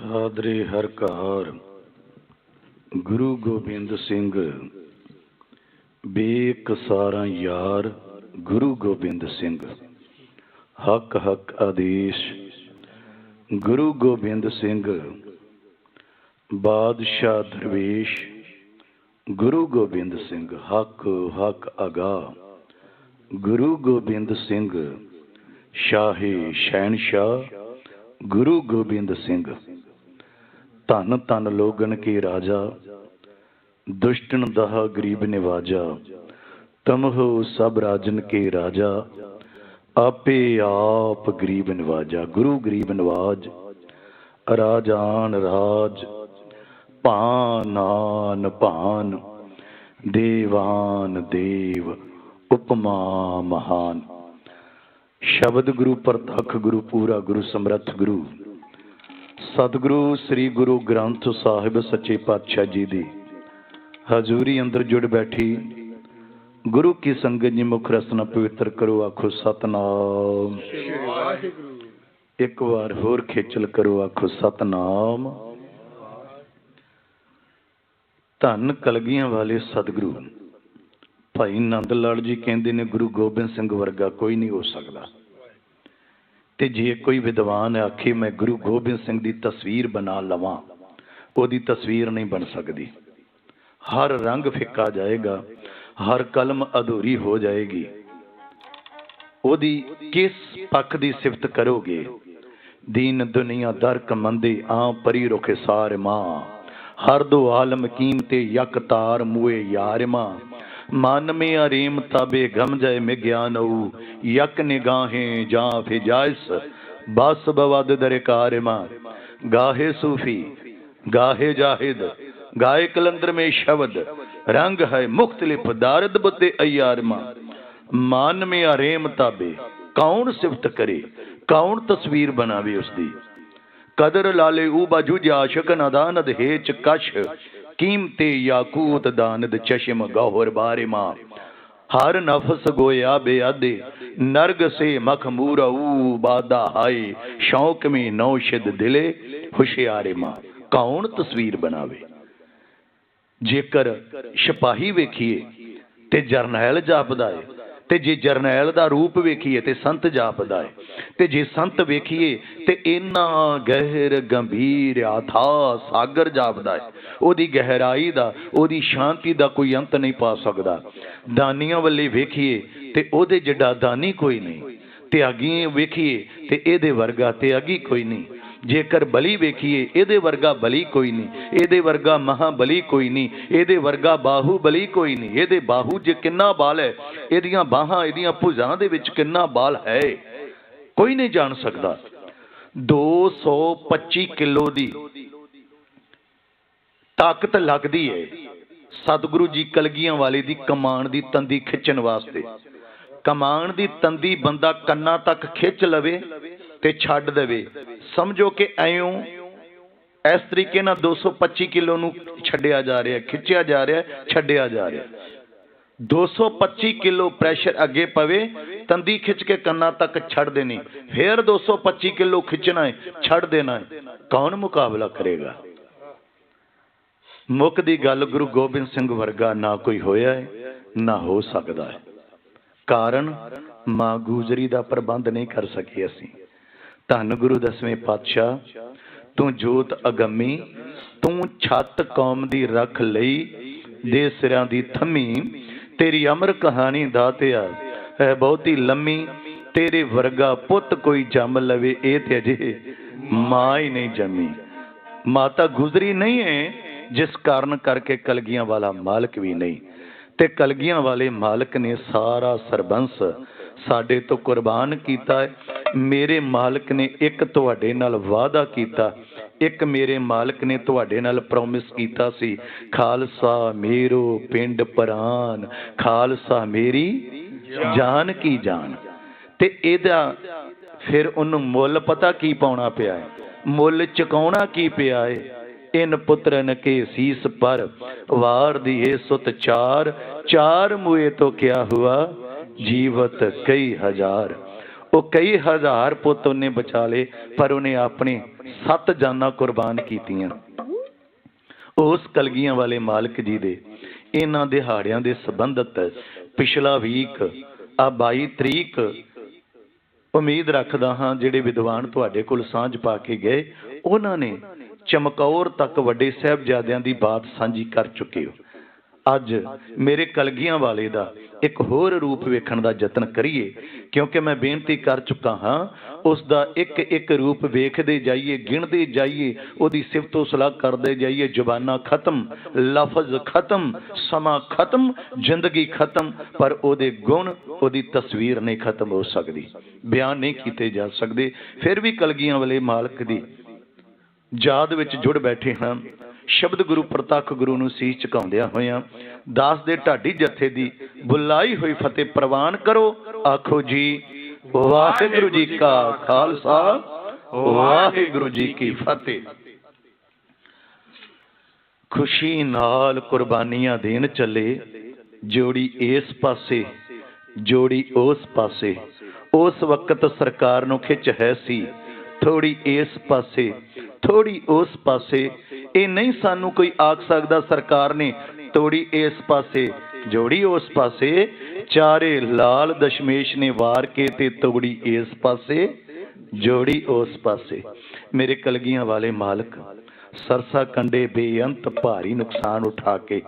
ਕਾਦਰੇ ਹਰ ਕਾਰ ਗੁਰੂ ਗੋਬਿੰਦ ਸਿੰਘ ਬੇਕ ਸਾਰਾ ਯਾਰ ਗੁਰੂ ਗੋਬਿੰਦ ਸਿੰਘ ਹੱਕ ਹੱਕ ਆਦੇਸ਼ ਗੁਰੂ ਗੋਬਿੰਦ ਸਿੰਘ ਬਾਦਸ਼ਾਹ ਦਰਵੇਸ਼ ਗੁਰੂ ਗੋਬਿੰਦ ਸਿੰਘ ਹੱਕ ਹੱਕ ਅਗਾ ਗੁਰੂ ਗੋਬਿੰਦ ਸਿੰਘ ਸ਼ਾਹੀ ਸ਼ਹਿਨਸ਼ਾਹ ਗੁਰੂ ਗੋਬਿੰਦ ਸਿੰਘ ਧਨ ਧਨ ਲੋਗਨ ਕੇ ਰਾਜਾ, ਦੁਸ਼ਟਨ ਦਹ ਗਰੀਬ ਨਿਵਾਜਾ ਤਮਹੁ ਸਭ ਰਾਜਨ ਕੇ ਰਾਜਾ, ਆਪੇ ਆਪ ਗਰੀਬ ਨਿਵਾਜਾ, ਗੁਰੂ ਗਰੀਬ ਨਿਵਾਜ, ਰਾਜਾਨ ਰਾਜ ਭਾਨਾਨ ਭਾਨ, ਦੇਵਾਨ ਦੇਵ, ਉਪਮਾ ਮਹਾਨ। ਸ਼ਬਦ ਗੁਰੂ, ਪ੍ਰਤੱਖ ਗੁਰੂ, ਪੂਰਾ ਗੁਰੂ, ਸਮਰੱਥ ਗੁਰੂ। ਸਤਿਗੁਰੂ ਸ੍ਰੀ ਗੁਰੂ ਗ੍ਰੰਥ ਸਾਹਿਬ ਸੱਚੇ ਪਾਤਸ਼ਾਹ ਜੀ ਦੀ। ਹਜ਼ੂਰੀ ਅੰਦਰ ਜੁੜ ਬੈਠੀ, ਗੁਰੂ ਕੀ ਸੰਗਤ ਜੀ ਮੁਖ ਰਸਨਾ ਪਵਿੱਤਰ ਕਰੋ, ਆਖੋ ਸਤਨਾਮ। ਇੱਕ ਵਾਰ ਹੋਰ ਖੇਚਲ ਕਰੋ, ਆਖੋ ਸਤਨਾਮ। ਧੰਨ ਕਲਗੀਆਂ ਵਾਲੇ ਸਤਿਗੁਰੂ, ਭਾਈ ਨੰਦ ਲਾਲ ਜੀ ਕਹਿੰਦੇ ਨੇ, ਗੁਰੂ ਗੋਬਿੰਦ ਸਿੰਘ ਵਰਗਾ ਕੋਈ ਨਹੀਂ ਹੋ ਸਕਦਾ। ਤੇ ਜੇ ਕੋਈ ਵਿਦਵਾਨ ਆਖੇ, ਮੈਂ ਗੁਰੂ ਗੋਬਿੰਦ ਸਿੰਘ ਦੀ ਤਸਵੀਰ ਬਣਾ ਲਵਾਂ, ਉਹਦੀ ਤਸਵੀਰ ਨਹੀਂ ਬਣ ਸਕਦੀ। ਹਰ ਰੰਗ ਫਿੱਕਾ ਜਾਏਗਾ, ਹਰ ਕਲਮ ਅਧੂਰੀ ਹੋ ਜਾਏਗੀ। ਉਹਦੀ ਕਿਸ ਪੱਖ ਦੀ ਸਿਫਤ ਕਰੋਗੇ? ਦੀਨ ਦੁਨੀਆ ਦਰਕ ਮੰਦੇ ਆ ਪਰੀ ਰੁਖੇ ਸਾਰ ਮਾਂ। ਹਰ ਦੋ ਆਲਮ ਕੀਮਤੇ ਯਕ ਤਾਰ ਮੂਏ ਯਾਰ ਮਨ ਮੇ ਅਰੀਮ ਤਬੇ ਗਮ ਜਾਏ ਮੇ ਗਿਆਨ ਓ ਯਕ ਨਿਗਾਹੇ ਜਾਂ ਫਿਜਾਇਸ ਬਸ ਬਵਦ ਦਰਕਾਰ ਮਾਂ। ਗਾਹੇ ਸੂਫੀ, ਗਾਹੇ ਜਾਹਿਦ ਗਾਏ ਕਲੰਦਰ ਮੇ ਸ਼ਬਦ ਰੰਗ ਹੈ ਮੁਖਤਲਿਫ ਦਾਰਦ ਬਤੇ ਅਯਾਰ ਮਾਂ। ਮਨ ਮੇ ਅਰੇਮ ਤਾਬੇ, ਕੌਣ ਸਿਫਤ ਕਰੇ, ਕੌਣ ਤਸਵੀਰ ਬਣਾਵੇ ਉਸ ਦੀ ਕਦਰ ਲਾਲੇ ਊ ਬਾਜੂ ਜਾਸ਼ਕ ਨਦਾਨਦ ਹੇਚ ਕਸ਼ ਕੀਮਤੇ ਯਾਕੂਤ ਦਾਨਦ ਚਸ਼ਮ ਗੌਹਰ ਬਾਰੇ ਮਾਂ। ਹਰ ਨਫਸ ਗੋਇਆ ਬੇਆਦੇ ਨਰਗ ਸੇ ਮਖਮੂਰਾ ਬਾਦਾ ਹਾਏ, ਸ਼ੌਕ ਮੇ ਨੌਸ਼ਦ ਦਿਲੇ ਹੁਸ਼ਿਆਰੇ ਮਾਂ, ਕੌਣ ਤਸਵੀਰ ਬਣਾਵੇ? ਜੇਕਰ ਸਿਪਾਹੀ ਵੇਖੀਏ ਤੇ ਜਰਨੈਲ ਜਾਪਦਾ ਏ ਤੇ ਜੇ ਜਰਨੈਲ ਦਾ ਰੂਪ ਵੇਖੀਏ ਤੇ ਸੰਤ ਜਾਪਦਾ ਹੈ ਤੇ ਜੇ ਸੰਤ ਵੇਖੀਏ ਤੇ ਇੰਨਾ ਗਹਿਰ ਗੰਭੀਰ ਆਥਾ ਸਾਗਰ ਜਾਪਦਾ ਹੈ ਉਹਦੀ ਗਹਿਰਾਈ ਦਾ, ਉਹਦੀ ਸ਼ਾਂਤੀ ਦਾ ਕੋਈ ਅੰਤ ਨਹੀਂ ਪਾ ਸਕਦਾ। ਦਾਨੀਆਂ ਵੱਲੇ ਵੇਖੀਏ ਤੇ ਉਹਦੇ ਜਿੱਡਾ ਦਾਨੀ ਕੋਈ ਨਹੀਂ। ਤਿਆਗੀ ਵੇਖੀਏ ਤੇ ਇਹਦੇ ਵਰਗਾ ਤਿਆਗੀ ਕੋਈ ਨਹੀਂ। ਜੇਕਰ ਬਲੀ ਵੇਖੀਏ, ਇਹਦੇ ਵਰਗਾ ਬਲੀ ਕੋਈ ਨਹੀਂ। ਇਹਦੇ ਵਰਗਾ ਮਹਾਬਲੀ ਕੋਈ ਨਹੀਂ। ਇਹਦੇ ਵਰਗਾ ਬਾਹੂ ਬਲੀ ਕੋਈ ਨਹੀਂ। ਇਹਦੇ ਬਾਹੂ ਜੇ ਕਿੰਨਾ ਬਾਲ ਹੈ, ਇਹਦੀਆਂ ਬਾਹਾਂ, ਇਹਦੀਆਂ ਭੁਜਾਂ ਦੇ ਵਿੱਚ ਕਿੰਨਾ ਬਾਲ ਹੈ, ਕੋਈ ਨਹੀਂ ਜਾਣ ਸਕਦਾ। 225 ਕਿਲੋ ਦੀ ਤਾਕਤ ਲੱਗਦੀ ਹੈ ਸਤਿਗੁਰੂ ਜੀ ਕਲਗੀਆਂ ਵਾਲੇ ਦੀ ਕਮਾਨ ਦੀ ਤੰਦੀ ਖਿੱਚਣ ਵਾਸਤੇ। ਕਮਾਨ ਦੀ ਤੰਦੀ ਬੰਦਾ ਕੰਨਾਂ ਤੱਕ ਖਿੱਚ ਲਵੇ ਤੇ ਛੱਡ ਦੇਵੇ। ਸਮਝੋ ਕਿ ਐਉਂ ਇਸ ਤਰੀਕੇ ਨਾਲ 225 ਕਿਲੋ ਨੂੰ ਛੱਡਿਆ ਜਾ ਰਿਹਾ, ਖਿੱਚਿਆ ਜਾ ਰਿਹਾ, ਛੱਡਿਆ ਜਾ ਰਿਹਾ। 225 ਕਿਲੋ ਪ੍ਰੈਸ਼ਰ ਅੱਗੇ ਪਵੇ, ਤੰਦੀ ਖਿੱਚ ਕੇ ਕੰਨਾਂ ਤੱਕ ਛੱਡ ਦੇਣੀ, ਫੇਰ 225 ਕਿਲੋ ਖਿੱਚਣਾ ਹੈ, ਛੱਡ ਦੇਣਾ ਹੈ। ਕੌਣ ਮੁਕਾਬਲਾ ਕਰੇਗਾ? ਮੁੱਖ ਦੀ ਗੱਲ ਗੁਰੂ ਗੋਬਿੰਦ ਸਿੰਘ ਵਰਗਾ ਨਾ ਕੋਈ ਹੋਇਆ ਹੈ, ਨਾ ਹੋ ਸਕਦਾ ਹੈ। ਕਾਰਨ, ਮਾਂ ਗੁਜਰੀ ਦਾ ਪ੍ਰਬੰਧ ਨਹੀਂ ਕਰ ਸਕੇ ਅਸੀਂ। ਧੰਨ ਗੁਰੂ ਦਸਵੇਂ ਪਾਤਸ਼ਾਹ, ਤੂੰ ਜੋਤ ਅਗੰਮੀ, ਤੂੰ ਛੱਤ ਕੌਮ ਦੀ ਰੱਖ ਲਈ, ਦੇ ਸਿਰਾਂ ਦੀ ਥੰਮੀ, ਤੇਰੀ ਅਮਰ ਕਹਾਣੀ ਦਾਤਿਆ ਹੈ ਬਹੁਤੀ ਲੰਮੀ, ਤੇਰੇ ਵਰਗਾ ਪੁੱਤ ਕੋਈ ਜੰਮ ਲਵੇ, ਇਹ ਤੇ ਅਜੇ ਮਾਂ ਹੀ ਨਹੀਂ ਜੰਮੀ। ਮਾਤਾ ਗੁਜ਼ਰੀ ਨਹੀਂ ਹੈ ਜਿਸ ਕਾਰਨ ਕਰਕੇ ਕਲਗੀਆਂ ਵਾਲਾ ਮਾਲਕ ਵੀ ਨਹੀਂ। ਤੇ ਕਲਗੀਆਂ ਵਾਲੇ ਮਾਲਕ ਨੇ ਸਾਰਾ ਸਰਬੰਸ ਸਾਡੇ ਤੋਂ ਕੁਰਬਾਨ ਕੀਤਾ ਹੈ। ਮੇਰੇ ਮਾਲਕ ਨੇ ਇੱਕ ਤੁਹਾਡੇ ਨਾਲ ਵਾਅਦਾ ਕੀਤਾ। ਇੱਕ ਮੇਰੇ ਮਾਲਕ ਨੇ ਤੁਹਾਡੇ ਨਾਲ ਪ੍ਰੋਮਿਸ ਕੀਤਾ ਸੀ। ਖਾਲਸਾ ਮੇਰੋ ਪਿੰਡ ਪਰਾਨ, ਖਾਲਸਾ ਮੇਰੀ ਜਾਨ ਕੀ ਜਾਨ। ਤੇ ਇਹਦਾ ਫਿਰ ਉਹਨੂੰ ਮੁੱਲ ਪਤਾ ਕੀ ਪਾਉਣਾ ਪਿਆ ਹੈ? ਮੁੱਲ ਚੁਕਾਉਣਾ ਕੀ ਪਿਆ ਹੈ? ਇਨ ਪੁੱਤਰਨ ਕੇ ਸੀਸ ਪਰ, ਵਾਰ ਦੀ ਇਹ ਸੁਤ ਚਾਰ ਚਾਰ ਮੂਏ ਤੋਂ ਕਿਆ ਹੁਆ? ਜੀਵਤ ਕਈ ਹਜ਼ਾਰ। ਉਹ ਕਈ ਹਜ਼ਾਰ ਪੁੱਤ ਉਹਨੇ ਬਚਾ ਲਏ, ਪਰ ਉਹਨੇ ਆਪਣੇ ਸੱਤ ਜਾਨਾਂ ਕੁਰਬਾਨ ਕੀਤੀਆਂ। ਉਸ ਕਲਗੀਆਂ ਵਾਲੇ ਮਾਲਕ ਜੀ ਦੇ, ਇਹਨਾਂ ਦਿਹਾੜਿਆਂ ਦੇ ਸੰਬੰਧਤ ਪਿਛਲਾ ਵੀਕ, ਆ 22 ਤਰੀਕ ਉਮੀਦ ਰੱਖਦਾ ਹਾਂ, ਜਿਹੜੇ ਵਿਦਵਾਨ ਤੁਹਾਡੇ ਕੋਲ ਸਾਂਝ ਪਾ ਕੇ ਗਏ, ਉਹਨਾਂ ਨੇ ਚਮਕੌਰ ਤੱਕ ਵੱਡੇ ਸਾਹਿਬਜ਼ਾਦਿਆਂ ਦੀ ਬਾਤ ਸਾਂਝੀ ਕਰ ਚੁੱਕੇ ਹੋ। ਅੱਜ ਮੇਰੇ ਕਲਗੀਆਂ ਵਾਲੇ ਦਾ ਇੱਕ ਹੋਰ ਰੂਪ ਵੇਖਣ ਦਾ ਯਤਨ ਕਰੀਏ, ਕਿਉਂਕਿ ਮੈਂ ਬੇਨਤੀ ਕਰ ਚੁੱਕਾ ਹਾਂ, ਉਸ ਦਾ ਇੱਕ ਇੱਕ ਰੂਪ ਵੇਖਦੇ ਜਾਈਏ, ਗਿਣਦੇ ਜਾਈਏ, ਉਹਦੀ ਸਿਫਤੋ ਸਲਾਹ ਕਰਦੇ ਜਾਈਏ, ਜ਼ੁਬਾਨਾਂ ਖਤਮ, ਲਫ਼ਜ਼ ਖਤਮ, ਸਮਾਂ ਖਤਮ, ਜ਼ਿੰਦਗੀ ਖਤਮ, ਪਰ ਉਹਦੇ ਗੁਣ, ਉਹਦੀ ਤਸਵੀਰ ਨਹੀਂ ਖਤਮ ਹੋ ਸਕਦੀ, ਬਿਆਨ ਨਹੀਂ ਕੀਤੇ ਜਾ ਸਕਦੇ, ਫਿਰ ਵੀ ਕਲਗੀਆਂ ਵਾਲੇ ਮਾਲਕ ਦੀ ਯਾਦ ਵਿੱਚ ਜੁੜ ਬੈਠੇ ਹਾਂ। ਸ਼ਬਦ ਗੁਰੂ ਪ੍ਰਤੱਖ ਗੁਰੂ ਨੂੰ ਸੀਸ ਝੁਕਾਉਂਦਿਆਂ ਹੋਇਆਂ ਦਾਸ ਦੇ ਢਾਡੀ ਜਥੇ ਦੀ ਬੁਲਾਈ ਹੋਈ ਫਤਿਹ ਪ੍ਰਵਾਨ ਕਰੋ। ਆਖੋ ਜੀ, ਵਾਹਿਗੁਰੂ ਜੀ ਕਾ ਖਾਲਸਾ, ਵਾਹਿਗੁਰੂ ਜੀ ਕੀ ਫਤਿਹ। ਖੁਸ਼ੀ ਨਾਲ ਕੁਰਬਾਨੀਆਂ ਦੇਣ ਚੱਲੇ, ਜੋੜੀ ਇਸ ਪਾਸੇ, ਜੋੜੀ ਉਸ ਪਾਸੇ। ਉਸ ਵਕਤ ਸਰਕਾਰ ਨੂੰ ਖਿੱਚ ਹੈ ਸੀ, ਥੋੜੀ ਇਸ ਪਾਸੇ, ਥੋੜੀ ਉਸ ਪਾਸੇ। ਇਹ ਨਹੀਂ ਸਾਨੂੰ ਕੋਈ ਆਖ ਸਕਦਾ ਸਰਕਾਰ ਨੇ ਤੋੜੀ ਇਸ ਪਾਸੇ, ਜੋੜੀ ਉਸ ਪਾਸੇ, ਚਾਰੇ ਲਾਲ ਦਸ਼ਮੇਸ਼ ਨੇ ਵਾਰ ਕੇ ਤੇ ਤੋੜੀ ਇਸ ਪਾਸੇ, ਜੋੜੀ ਉਸ ਪਾਸੇ। ਮੇਰੇ ਕਲਗੀਆਂ ਵਾਲੇ ਮਾਲਕ, ਸਰਸਾ ਕੰਡੇ ਬੇਅੰਤ ਭਾਰੀ ਨੁਕਸਾਨ ਉਠਾ ਕੇ